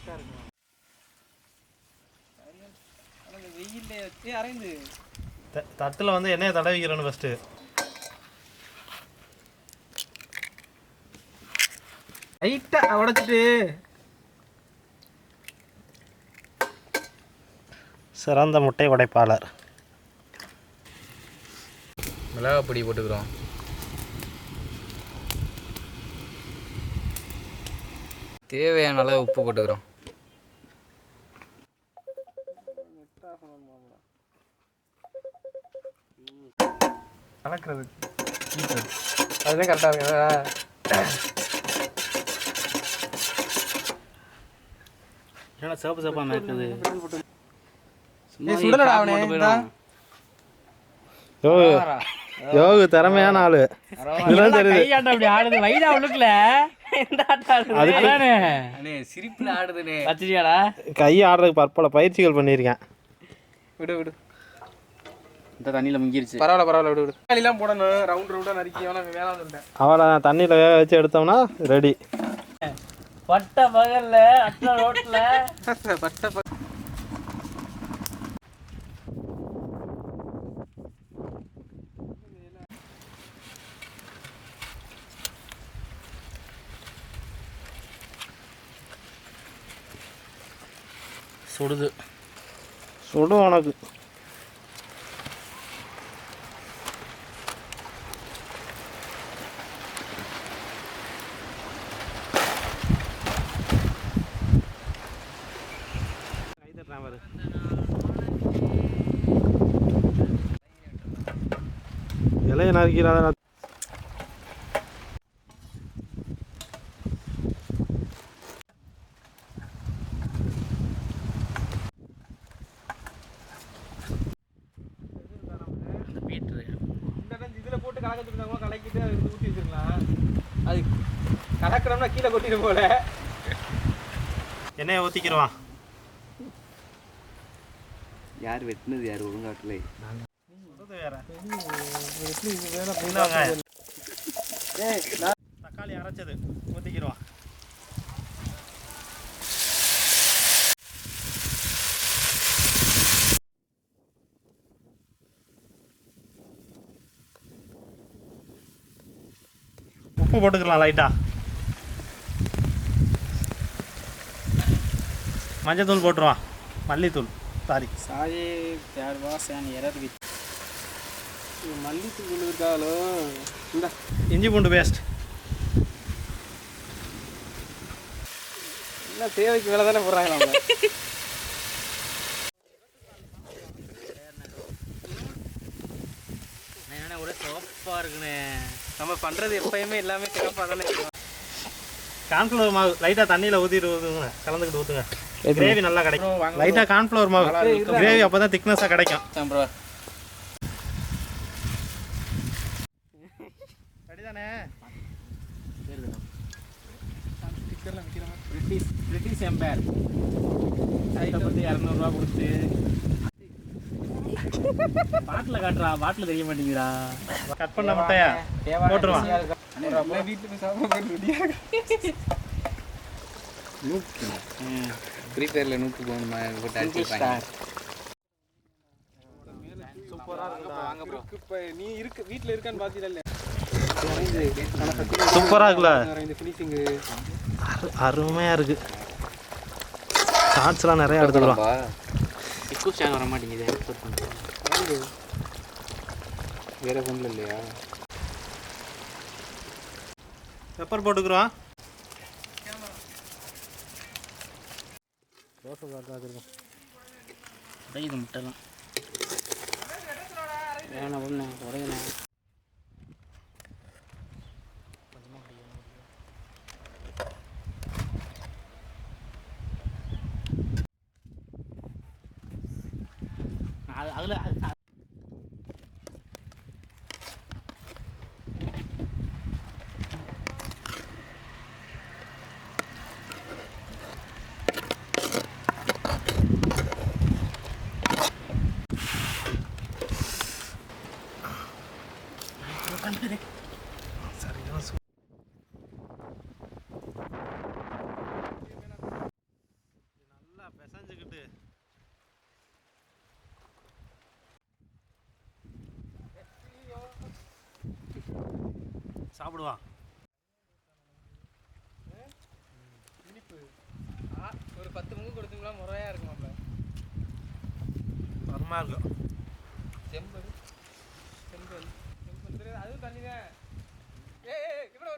கரெக்டாக இருக்கும் வெயில்ல வச்சு அரைந்து. தட்டில் வந்து எண்ணெயை தடவிக்கிறேன்னு ஃபஸ்ட்டு லைட்டாக உடைச்சிட்டு. சிறந்த முட்டை உடைப்பாளர் மிளகா பொடி போட்டுக்கிறோம். தேவையான அளவு உப்பு போட்டுக்கிறோம். கலக்கிறது அதுதான் கரெக்டாக சுடலடா அவனே. இந்தா. யோகு யோகு திறமையான ஆளு. இதெல்லாம் தெரியுது. கையாண்ட அப்படி ஆடுது? வைடா உள்ளுக்குல சிரிப்பில் கை ஆடுறதுக்கு பற்பல பயிற்சிகள் பண்ணியிருக்கேன். விடு விடு. இந்த தண்ணியில முங்கிருச்சு. பரவாயில்ல பரவாயில்ல விடு விடு. தக்காளிலாம் போடணும். ரவுண்ட் ரவுண்டாக நறுக்கி அவனை வேணாம் சொல்லிட்டேன் அவளை தண்ணியில் வேக வச்சு எடுத்தோம்னா ரெடி பட்ட பகல்ல அட்ல ரோட்ல. பட்டை ப- சுடுது. சுடும் உனக்கு இலையை நறுக்கிறாத பீட்ரு இந்த இடத்துல இதுல போட்டு கலக்க சொல்லிருந்தாங்க கலக்கிட்டு அது ஊற்றி வச்சிருக்கலாம். அது கலக்கணும்னா கீழே கொட்டிடும் போல. எண்ணெயை ஊற்றிக்கிடுவான் யார் வெட்டினது யார்? ஒழுங்காட்டில். தக்காளி அரைச்சது. ஊற்றிக்கிடுவான் உப்பு போட்டுக்கலாம் லைட்டா மஞ்சத்தூள் போட்டுருவான் மல்லித்தூள். சாரி. சாயே தேர்வா சேன் எரர் வித் மல்லித்தூள் இருக்காலும் இந்த. இஞ்சி பூண்டு பேஸ்ட் என்ன தேவைக்கு வேலை தானே போடுறாங்க நம்ம ஒரே சோப்பா இருக்குண்ணே. நம்ம பண்றது எப்பயுமே எல்லாமே சிறப்பாக தானே இருக்கும். கார்ன்ஃப்ளவர் மாவு லைட்டாக தண்ணியில் ஊற்றிட்டு ஊற்றுங்க கலந்துக்கிட்டு ஊற்றுங்க கிரேவி நல்லா கிடைக்கும். லைட்டாக கார்ன்ஃப்ளவர் மாவு. கிரேவி அப்போ தான் திக்னஸாக கிடைக்கும். சரிதானே பிரிட்டிஷ் பிரிட்டிஷ் எம்பையர் பற்றி இரநூறுவா கொடுத்து. பாட்டில் காட்டுறா பாட்டில் தெரிய மாட்டேங்குதுடா. கட் பண்ண முட்டையா? போட்டுருவான். ஃப்ரீ ஃபயரில் நூக்கு போகணுமா போட்டு இருக்கு, இப்ப நீ இருக்கு வீட்டுல இருக்கான்னு பாத்தீங்கல்ல. சூப்பராக இருக்குல்ல? இந்த ஃபினிஷிங் அருமையாக இருக்கு ஷார்ட்ஸ்லாம் நிறையா எடுத்துக்கலாம் சேனல் வர மாட்டேங்குது எக்ஸ்போர்ட் பண்ணுறேன் வேற ஃபோனில் இல்லையா? பெப்பர் போட்டுக்குருவான் உடையுது முட்டைலாம் வேணாம் ஒன்று உடையணும். அதில் சாப்பிடுவான் இனிப்பு ஆ ஒரு பத்து முங்கு கொடுத்தீங்களா முறையா இருக்குமாப்ல தரமா இருக்கும் செம்பல் செம்பல் செம்பல் அதுவும் தண்ணி தான் ஏய் ஏய், இவ்வளோ